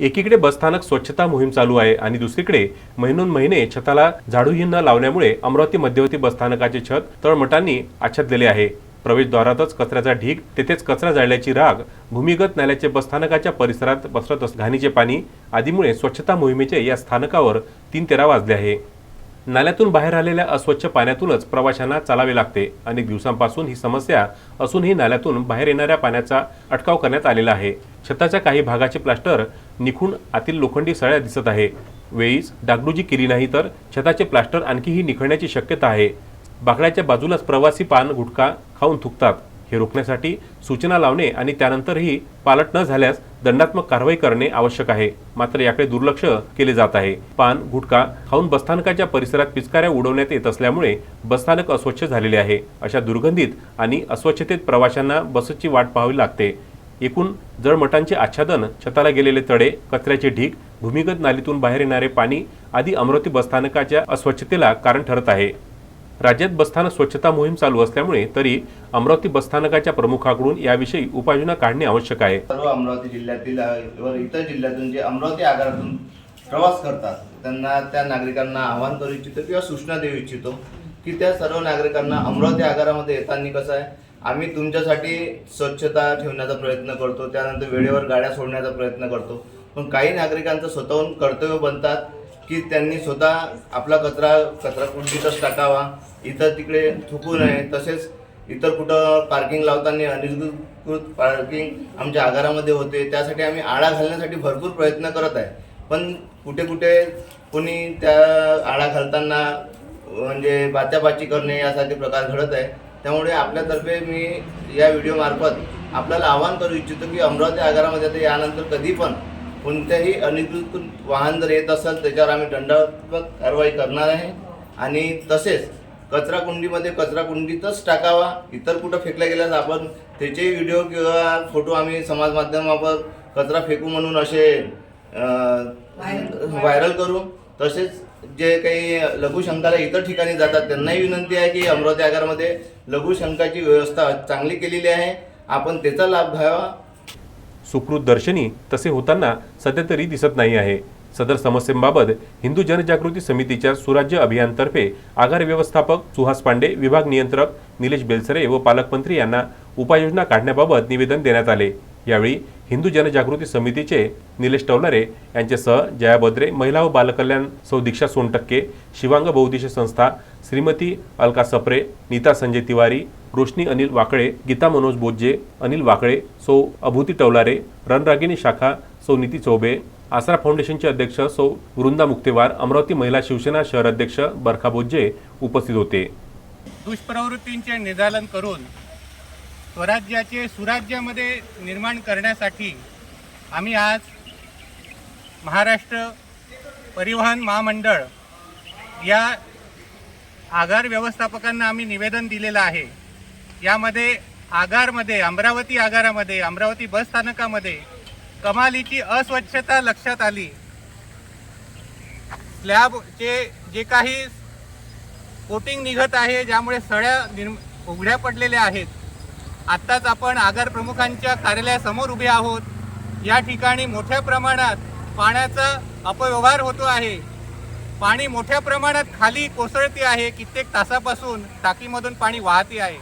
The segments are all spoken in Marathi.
एकीकडे बसस्थानक स्वच्छता मोहीम चालू आहे आणि दुसरीकडे महिनोन महिने छताला झाडूही न लावण्यामुळे अमरावती मध्यवर्ती बसस्थानकाचे छत तळमटांनी आच्छादलेले आहे. प्रवेशद्वारातच कचऱ्याचा ढीग तेथेच कचरा जाळल्याची राग भूमिगत नाल्याचे बसस्थानकाच्या परिसरात पसरत अस- घाणीचे पाणी आदीमुळे स्वच्छता मोहिमेचे या स्थानकावर तीन तेरा वाजले आहे. नाल्यातून बाहेर आलेल्या अस्वच्छ पाण्यातूनच प्रवाशांना चालावे लागते. अनेक दिवसांपासून ही समस्या असूनही नाल्यातून बाहेर येणाऱ्या पाण्याचा अटकाव करण्यात आलेला आहे. छताच्या काही भागाचे प्लास्टर निखून आतील लोखंडी सळ्या दिसत आहे. वेळीच डागडुजी केली नाही तर छताचे प्लास्टर आणखीही निखळण्याची शक्यता आहे. बाकड्याच्या बाजूलाच प्रवासी पान गुटखा खाऊन थुकतात. हे रोखण्यासाठी सूचना लावणे आणि त्यानंतरही पालट न झाल्यास दंडात्मक कारवाई करणे आवश्यक आहे. मात्र याकडे दुर्लक्ष केले जात आहे. पान गुटखा खाऊन बसस्थानकाच्या परिसरात पिचकाऱ्या उडवण्यात येत असल्यामुळे बसस्थानक अस्वच्छ झालेले आहे. अशा दुर्गंधीत आणि अस्वच्छतेत प्रवाशांना बसची वाट पाहावी लागते. एकूण जळमटांचे आच्छादन छताला गेलेले तडे कचऱ्याचे ढीग भूमिगत नालीतून बाहेर येणारे पाणी आदी अमरावती बसस्थानकाच्या अस्वच्छतेला कारण ठरत आहे. राज्यात बसस्थानक स्वच्छता मोहीम चालू असल्यामुळे तरी अमरावती बसस्थानकाच्या प्रमुखाकडून याविषयी उपाययोजना काढणे आवश्यक आहे. सर्व अमरावती जिल्ह्यातील इतर जिल्ह्यातून जे अमरावती आगारातून प्रवास करतात त्यांना त्या नागरिकांना आवाहन करू इच्छितो किंवा सूचना देऊ इच्छितो की त्या सर्व नागरिकांना अमरावती आगारामध्ये येताना कसं आहे आम्ही तुमच्यासाठी स्वच्छता ठेवण्याचा प्रयत्न करतो त्यानंतर वेळेवर गाड्या सोडण्याचा प्रयत्न करतो. पण काही नागरिकांचं स्वतःहून कर्तव्य बनतात की त्यांनी स्वतः आपला कचरा कचरा कुंडीतच टाकावा इतर तिकडे थुकू नये. तसेच इतर कुठं पार्किंग लावताना अनधिकृत पार्किंग आमच्या आगारामध्ये होते. त्यासाठी आम्ही आळा घालण्यासाठी भरपूर प्रयत्न करत आहे. पण कुठे कुठे कोणी त्या आळा घालताना म्हणजे बाच्याबाची करणे यासारखे प्रकार घडत आहे. त्यामुळे आपल्यातर्फे मी या व्हिडिओमार्फत आपल्याला आवाहन करू इच्छितो की अमरावती आगारामध्ये आता यानंतर कधी पण कोणत्याही अनधिकृत वाहन जर येत असेल त्याच्यावर आम्ही दंडात्मक कारवाई करणार आहे. आणि तसेच कचरा कुंडीमध्ये कचरा कुंडीतच टाकावा. इतर कुठं फेकल्या गेल्यास आपण त्याचे व्हिडिओ किंवा फोटो आम्ही समाज माध्यमावर कचरा फेकू म्हणून असे व्हायरल करू. तसेच जे काही लघुशंकाला इतर ठिकाणी जातात त्यांनाही विनंती आहे की अमरावती आगारमध्ये लघुशंकाची व्यवस्था चांगली केलेली आहे. आपण त्याचा लाभ घ्यावा. सुकृत दर्शनी तसे होताना सध्या तरी दिसत नाही आहे. सदर समस्येबाबत हिंदू जनजागृती समितीच्या सुराज्य अभियानतर्फे आगार व्यवस्थापक सुहास पांडे विभाग नियंत्रक निलेश बेलसरे व पालकमंत्री यांना उपाययोजना काढण्याबाबत निवेदन देण्यात आले. यावेळी हिंदू जनजागृती समितीचे निलेश टवलारे यांच्यासह जया बद्रे महिला व बालकल्याण सौ दीक्षा सोनटक्के शिवांग बौद्धिश संस्था श्रीमती अलका सप्रे नीता संजय तिवारी रोशनी अनिल वाकळे गीता मनोज बोज्जे अनिल वाकळे सौ अभूती टवलारे रणरागिनी शाखा सौ नीती चौबे आसरा फाउंडेशनचे अध्यक्ष सौ वृंदा मुक्तेवार अमरावती महिला शिवसेना शहर अध्यक्ष बरखा बोज्जे उपस्थित होते. दुष्प्रवृत्तींचे निदालन करून स्वराज्याचे सुराज्यामध्ये निर्माण करण्यासाठी आम्ही आज महाराष्ट्र परिवहन महामंडळ या आगार व्यवस्थापकांना आम्ही निवेदन दिलेलं आहे. यामध्ये आगारमध्ये अमरावती आगारामध्ये अमरावती बस स्थानकामध्ये कमालीची अस्वच्छता लक्षात आली. स्लॅबचे जे काही कोटिंग निघत आहे ज्यामुळे सळ्या निर्म उघड्या पडलेल्या आहेत आत्ताच आपण आगार प्रमुखांच्या कार्यालयासमोर उभे आहोत. या ठिकाणी मोठ्या प्रमाणात पाण्याचा अपव्यवहार होतो आहे. पाणी मोठ्या प्रमाणात खाली कोसळते आहे. कित्येक तासापासून टाकीमधून पाणी वाहते आहे.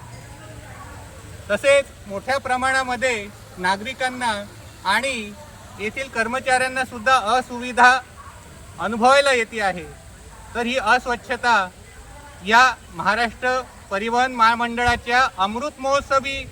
तसेच मोठ्या प्रमाणामध्ये नागरिकांना आणि येथील कर्मचाऱ्यांना सुद्धा असुविधा अनुभवायला येते आहे. तर ही अस्वच्छता या महाराष्ट्र परिवहन महामंडळाच्या अमृत महोत्सवी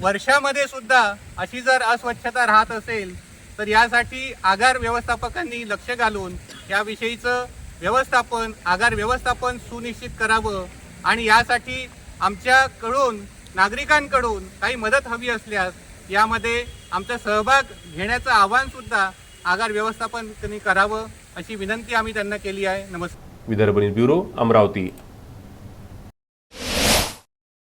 वर्षामध्ये सुद्धा अशी जर अस्वच्छता राहत असेल तर यासाठी आगार व्यवस्थापकांनी लक्ष घालून याविषयीचं व्यवस्थापन आगार व्यवस्थापन सुनिश्चित करावं. आणि यासाठी आमच्याकडून नागरिकांकडून काही मदत हवी असल्यास यामध्ये आमचा सहभाग घेण्याचं आवाहन सुद्धा आगार व्यवस्थापन करावं अशी विनंती आम्ही त्यांना केली आहे. नमस्कार. विदर्भ ब्युरो अमरावती.